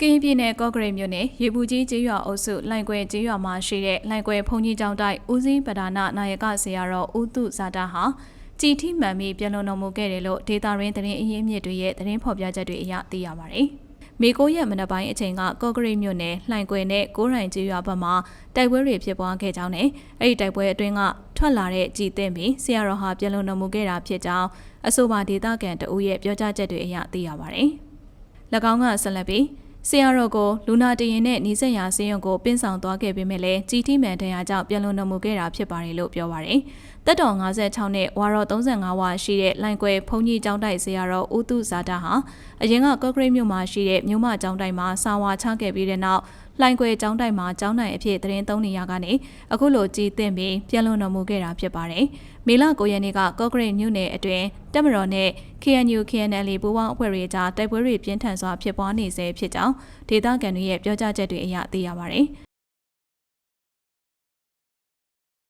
ကရင်ပြည်နယ်ကော့ကရိတ်မြို့နယ်ရေပူကြီးကျေးရွာအုပ်စုလိုင်ကွယ်ကျေးရွာမှာရှိတဲ့လိုင်ကွယ်ဘုံကြီးကျောင်းတိုက်ဦးစီးပဒါနာနာယကဆရာတော်ဦးသူဇာတာဟာကြည်ထိမှန်ပြီးပြန်လုံတော်မူခဲ့တယ်လို့ဒေတာရင်းသတင်းအရင်းအမြစ်တွေရဲ့သတင်းဖော်ပြချက်တွေအရသိရပါတယ်။မေကိုရက်မနက်ပိုင်းအချိန်ကကော့ကရိတ်မြို့နယ်လှိုင်ကွယ်နဲ့ကိုးရိုင်ကျေးရွာဘက်မှာတိုက်ပွဲတွေဖြစ်ပွားခဲ့ကြောင်းနဲ့အဲ့ဒီတိုက်ပွဲအတွင်းကထွက်လာတဲ့ကြည်သိမ့်ပြီးဆရာတော်ဟာပြန်လုံတော်မူခဲ့တာဖြစ်ကြောင်းအဆိုပါဒေတာကန်တအူးရဲ့ပြောကြားချက်တွေအရသိရပါတယ်။၎င်းကဆက်လက်ပြီး ဆရာတော်ကိုလူနာတရင်နဲ့နီးစပ်ရာဆေးရုံကိုပင်းဆောင်သွားခဲ့ပေမဲ့လည်းကြီးတီးမှန်တရားကြောင့်ပြန်လုံတော်မူခဲ့တာဖြစ်ပါတယ်လို့ပြောပါရယ်။တက်တော်56နဲ့ဝါရော35ဝါရှိတဲ့လိုင်ကွယ်ဘုံကြီးကျောင်းတိုက်ဆရာတော်ဦးသူဇာတာဟာအရင်ကကော့ဂရိတ်မြို့မှာရှိတဲ့မြို့မကျောင်းတိုက်မှာစာဝါချခဲ့ပြီးတဲ့နောက် လိုင်ကွယ်ကျောင်းတိုက်မှာကျောင်းနိုင်အဖြစ်တရင်သုံးနေရကနေအခုလိုကြည်သင့်ပြီးပြန်လုံတော်မူခဲ့တာဖြစ်ပါတယ်။မေလ9ရက်နေ့ကကော့ဂရိတ်မြို့နယ်အတွင်းတက်မတော်နဲ့ KNU KNL ပူးပေါင်းအဖွဲ့တွေကြားတိုက်ပွဲတွေပြင်းထန်စွာဖြစ်ပွားနေဆဲဖြစ်ကြောင်းဒေသခံတွေရဲ့ပြောကြားချက်တွေအရသိရပါတယ်။